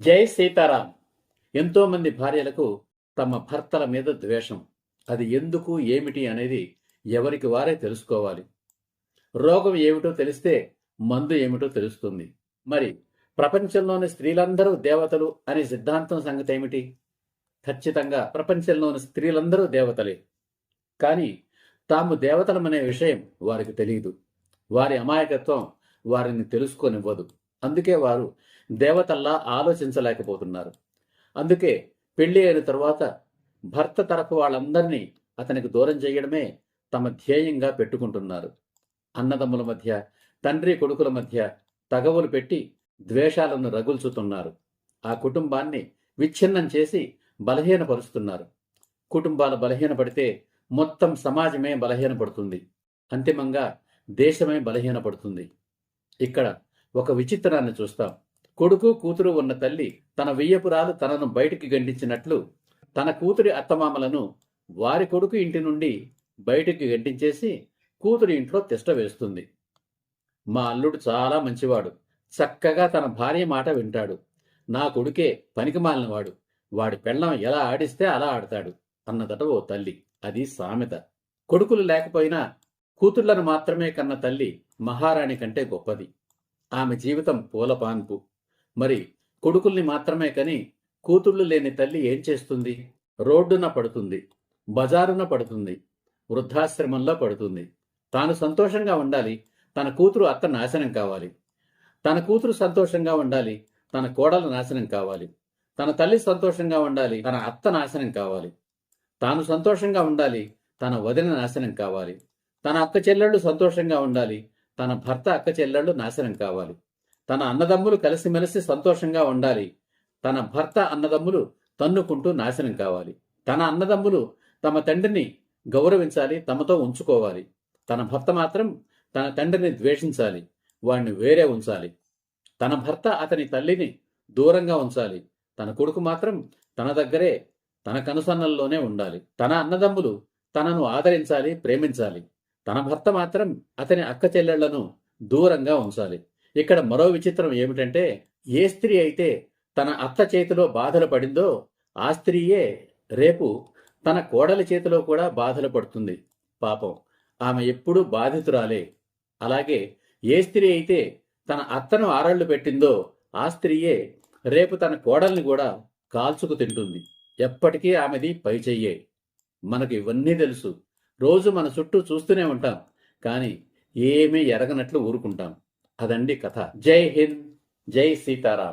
జై సీతారాం. ఎంతోమంది భార్యలకు తమ భర్తల మీద ద్వేషం. అది ఎందుకు ఏమిటి అనేది ఎవరికి వారే తెలుసుకోవాలి. రోగం ఏమిటో తెలిస్తే మందు ఏమిటో తెలుస్తుంది. మరి ప్రపంచంలోని స్త్రీలందరూ దేవతలు అనే సిద్ధాంతం సంగతి ఏమిటి? ఖచ్చితంగా ప్రపంచంలోని స్త్రీలందరూ దేవతలే. కానీ తాము దేవతలమనే విషయం వారికి తెలియదు. వారి అమాయకత్వం వారిని తెలుసుకోనివ్వదు. అందుకే వారు దేవతల్లా ఆలోచించలేకపోతున్నారు. అందుకే పెళ్ళి అయిన తరువాత భర్త తరపు వాళ్ళందరినీ అతనికి దూరం చేయడమే తమ ధ్యేయంగా పెట్టుకుంటున్నారు. అన్నదమ్ముల మధ్య తండ్రి కొడుకుల మధ్య తగవులు పెట్టి ద్వేషాలను రగుల్చుతున్నారు. ఆ కుటుంబాన్ని విచ్ఛిన్నం చేసి బలహీనపరుస్తున్నారు. కుటుంబాలు బలహీనపడితే మొత్తం సమాజమే బలహీనపడుతుంది. అంతిమంగా దేశమే బలహీనపడుతుంది. ఇక్కడ ఒక విచిత్రాన్ని చూస్తాం. కొడుకు కూతురు ఉన్న తల్లి తన వెయ్యపురాలు తనను బయటికి గండించినట్లు తన కూతురి అత్తమామలను వారి కొడుకు ఇంటి నుండి బయటికి గంటించేసి కూతురి ఇంట్లో తిష్ట వేస్తుంది. మా అల్లుడు చాలా మంచివాడు. చక్కగా తన భార్య మాట వింటాడు. నా కొడుకే పనికిమాలినవాడు. వాడి పెళ్ళం ఎలా ఆడిస్తే అలా ఆడతాడు అన్నదట ఓ తల్లి. అది సామెత. కొడుకులు లేకపోయినా కూతుళ్ళను మాత్రమే కన్న తల్లి మహారాణి కంటే గొప్పది. ఆమె జీవితం పూలపాన్పు. మరి కొడుకుల్ని మాత్రమే కని కూతుళ్ళు లేని తల్లి ఏం చేస్తుంది? రోడ్డున పడుతుంది బజారున పడుతుంది వృద్ధాశ్రమంలో పడుతుంది. తాను సంతోషంగా ఉండాలి తన కూతురు అత్త నాశనం కావాలి. తన కూతురు సంతోషంగా ఉండాలి తన కోడలు నాశనం కావాలి. తన తల్లి సంతోషంగా ఉండాలి తన అత్త నాశనం కావాలి. తాను సంతోషంగా ఉండాలి తన వదిన నాశనం కావాలి. తన అక్క చెల్లెళ్ళు సంతోషంగా ఉండాలి తన భర్త అక్క చెల్లెళ్ళు నాశనం కావాలి. తన అన్నదమ్ములు కలిసిమెలిసి సంతోషంగా ఉండాలి. తన భర్త అన్నదమ్ములు తన్నుకుంటూ నాశనం కావాలి. తన అన్నదమ్ములు తమ తండ్రిని గౌరవించాలి తమతో ఉంచుకోవాలి. తన భర్త మాత్రం తన తండ్రిని ద్వేషించాలి వాణ్ణి వేరే ఉంచాలి. తన భర్త అతని తల్లిని దూరంగా ఉంచాలి. తన కొడుకు మాత్రం తన దగ్గరే తన కనుసన్నల్లోనే ఉండాలి. తన అన్నదమ్ములు తనను ఆదరించాలి ప్రేమించాలి. తన భర్త మాత్రం అతని అక్క చెల్లెళ్ళను దూరంగా ఉంచాలి. ఇక్కడ మరో విచిత్రం ఏమిటంటే ఏ స్త్రీ అయితే తన అత్త చేతిలో బాధలు పడిందో ఆ స్త్రీయే రేపు తన కోడలి చేతిలో కూడా బాధలు పడుతుంది. పాపం. ఆమె ఎప్పుడూ బాధితురాలే. అలాగే ఏ స్త్రీ అయితే తన అత్తను ఆరళ్ళు పెట్టిందో ఆ స్త్రీయే రేపు తన కోడల్ని కూడా కాల్చుకు తింటుంది. ఎప్పటికీ ఆమెది పై చెయ్యే మనకు ఇవన్నీ తెలుసు. రోజు మన చుట్టూ చూస్తూనే ఉంటాం. కానీ ఏమీ ఎరగనట్లు ఊరుకుంటాం. అదండి కథ. జై హింద్. జై సీతారాం.